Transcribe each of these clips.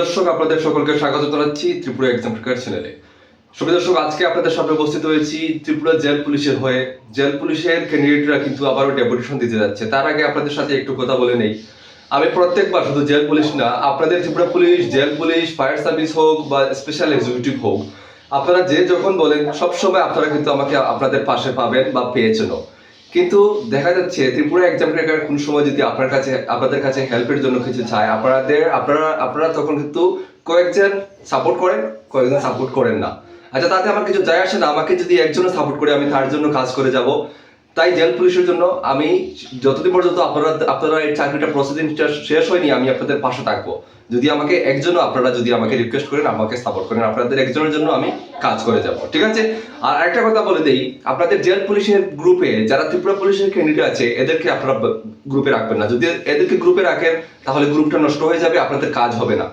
দর্শক, আপনাদের সকলকে স্বাগত জানাচ্ছি ত্রিপুরা এক্সাম চ্যানেলে দর্শক, আজকে আপনাদের সামনে উপস্থিত হয়েছি ত্রিপুরা জেল পুলিশের হয়ে। জেল পুলিশের ক্যান্ডিডেটরা কিন্তু আবারও ডেপুটেশন দিতে যাচ্ছে। তার আগে আপনাদের সাথে একটু কথা বলে নেই। আমি প্রত্যেকবার শুধু জেল পুলিশ না, আপনাদের Tripura police, jail police fire service হোক বা স্পেশাল এক্সিকিউটিভ হোক, আপনারা যে যখন বলেন, সবসময় আপনারা কিন্তু আমাকে আপনাদের পাশে পাবেন বা পেয়েছেনও। কিন্তু দেখা যাচ্ছে ত্রিপুরা এক্সাম ট্র্যাকার কোন সময় যদি আপনার কাছে, আপনাদের কাছে হেল্পের জন্য কিছু চায়, আপনাদের, আপনারা আপনারা তখন কিন্তু কয়েকজন সাপোর্ট করেন, কয়েকজন সাপোর্ট করেন না। আচ্ছা তাতে আমার কিছু যায় আসে না, আমাকে যদি একজনও সাপোর্ট করে আমি তার জন্য কাজ করে যাব। তাই জেল পুলিশের জন্য আমি যতদিন পর্যন্ত আপনারা আপনারা এই চাকরিটা প্রসিডিংটা শেষ হয়নি, আমি আপনাদের পাশে থাকব। যদি আমাকে একজনও আপনারা যদি আমাকে রিকোয়েস্ট করেন, আমাকে সাপোর্ট করেন, আপনাদের একজনের জন্য আমি কাজ করে যাব, ঠিক আছে? আর একটা কথা বলে দেই, আপনাদের জেল পুলিশের গ্রুপে যারা ত্রিপুরা পুলিশের ক্যান্ডিডেট আছে, এদেরকে আপনারা গ্রুপে রাখবেন না। যদি এদেরকে গ্রুপে রাখেন, তাহলে গ্রুপটা নষ্ট হয়ে যাবে, আপনাদের কাজ হবে না।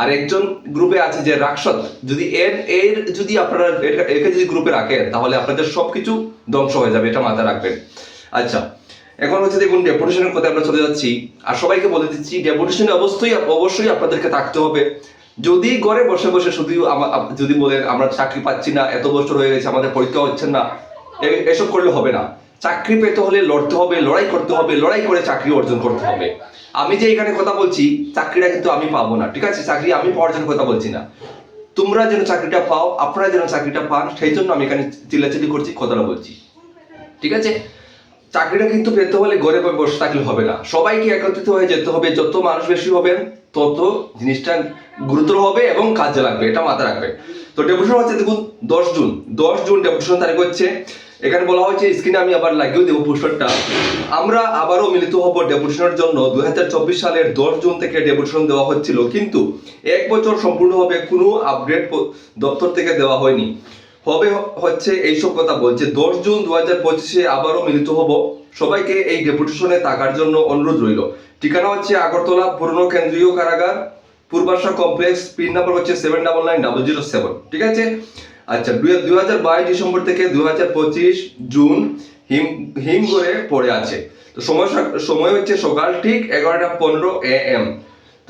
আর একজন গ্রুপে আছে যে রাক্ষস, যদি এর এর যদি আপনারা একে যদি গ্রুপে রাখেন, তাহলে আপনাদের সবকিছু ধ্বংস হয়ে যাবে, এটা মাথায় রাখবেন। আচ্ছা এখন হচ্ছে দেখুন ডেপুটেশনের কথা আমরা চলে যাচ্ছি। আর সবাইকে বলে দিচ্ছি ডেপুটেশনে অবশ্যই অবশ্যই আপনাদেরকে থাকতে হবে। যদি ঘরে বসে বসে শুধু যদি বলেন, আমরা চাকরি পাচ্ছি না, এত বছর হয়ে গেছে, আমাদের পরীক্ষা হচ্ছে না এসব করলে হবে না। চাকরি পেতে হলে লড়তে হবে, লড়াই করতে হবে, লড়াই করে চাকরি অর্জন করতে হবে। আমি যে এখানে কথা বলছি, চাকরিটা কিন্তু আমি পাবো না, ঠিক আছে? চাকরি আমি পাওয়ার জন্য কথা বলছি না। তোমরা যেন চাকরিটা পাও, আপনারা যেন চাকরিটা পান, সেই জন্য আমি এখানে চিল্লাচিল্লি করছি, কথাটা বলছি। ঠিক আছে? চাকরিটা কিন্তু পেতে হলে ঘরে বসে থাকলে হবে না। সবাইকে একত্রিত হয়ে যেতে হবে, যত মানুষ বেশি হবেন, তত জিনিসটা গুরুতর হবে এবং কাজে লাগবে, এটা মাথায় রাখবে তো ডেপুটেশন হচ্ছে দেখুন, দশ জুন দশ জুন ডেপুটেশন তারিখ হচ্ছে। এখানে বলা হয়েছে স্ক্রিনে আমি আবার লাগিয়েও দেবো পোস্টারটা। আমরা আবারও মিলিত হব ডেপুটেশনের জন্য। দুই হাজার চব্বিশ সালের দশ জুন থেকে ডেপুটেশন দেওয়া হচ্ছিল, কিন্তু এক বছর সম্পূর্ণভাবে কোনো আপগ্রেড দপ্তর থেকে দেওয়া হয়নি। হবে হচ্ছে এইসব কথা বলছে। দশ জুন দু হাজার পঁচিশে আবারও মিলিত হব। সবাইকে এই ডেপুটেশনে থাকার জন্য অনুরোধ রইল। ঠিকানা হচ্ছে আগরতলা পুরনো কেন্দ্রীয় কারাগার, পূর্বাশা কমপ্লেক্স, পিন নাম্বার হচ্ছে seven double nine double zero seven ঠিক আছে? আচ্ছা দুই হাজার বাইশ ডিসেম্বর থেকে দুই হাজার পঁচিশ জুন হিম হিম হিমগড়ে পড়ে আছে। তো সময় সময় হচ্ছে সকাল ঠিক এগারোটা পনেরো এ এম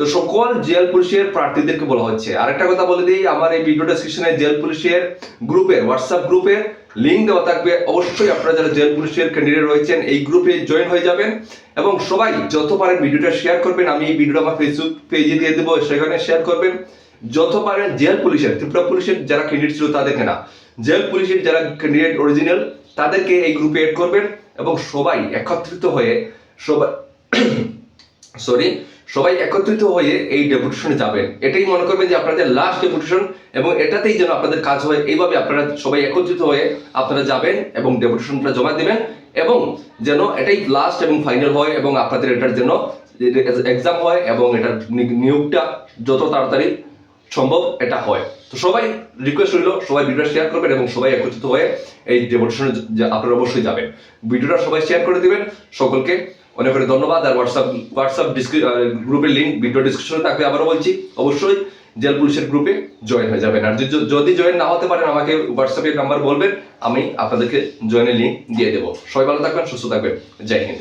তো সকল জেল পুলিশের প্রার্থীদেরকে বলা হচ্ছে। আরেকটা কথা বলে দিই, আমার এই ভিডিও ডেসক্রিপশনে জেল পুলিশের গ্রুপে হোয়াটসঅ্যাপ গ্রুপে লিঙ্ক দেওয়া থাকবে। অবশ্যই আপনারা যারা জেল পুলিশের ক্যান্ডিডেট রয়েছেন, এই গ্রুপে জয়েন হয়ে যাবেন এবং সবাই যত পারেন ভিডিওটা শেয়ার করবেন। আমি এই ভিডিওটা আমার ফেসবুক পেজে দিয়ে দেবো, সেখানে শেয়ার করবেন। যত পারেন জেল পুলিশের, ত্রিপুরা পুলিশের যারা ক্যান্ডিডেট ছিল তাদেরকে না, জেল পুলিশের যারা ক্যান্ডিডেট অরিজিনাল তাদেরকে এই গ্রুপে এড করবেন এবং সবাই একত্রিত হয়ে সবাই সরি সবাই একত্রিত হয়ে এই ডেপুটেশনে যাবেন। এটাই মনে করবেন যে আপনাদের লাস্ট ডেপুটেশন এবং এটাতেই যেন আপনাদের কাজ হয়। এইভাবে আপনারা সবাই একত্রিত হয়ে আপনারা যাবেন এবং ডেপুটেশনটা জমা দেবেন এবং যেন এটাই লাস্ট এবং ফাইনাল হয় এবং আপনাদের এটার জন্য এক্সাম হয় এবং এটার নিয়োগটা যত তাড়াতাড়ি সম্ভব এটা হয়। তো সবাই রিকোয়েস্ট রইল, সবাই ভিডিওটা শেয়ার করবেন এবং সবাই একত্রিত হয়ে এই ডেপুটেশনে আপনারা অবশ্যই যাবেন। ভিডিওটা সবাই শেয়ার করে দিবেন। সকলকে অনেক অনেক ধন্যবাদ, আর হোয়াটসঅ্যাপ হোয়াটসঅ্যাপ গ্রুপের লিঙ্ক ভিডিও ডিসক্রিপশনে থাকবে, আবারও বলছি, অবশ্যই জেল পুলিশের গ্রুপে জয়েন হয়ে যাবেন। আর যদি- জয়েন না হতে পারেন, আমাকে হোয়াটসঅ্যাপের নাম্বার বলবেন, আমি আপনাদেরকে জয়েনের লিঙ্ক দিয়ে দেবো। সবাই ভালো থাকবেন, সুস্থ থাকবেন। জয় হিন্দ।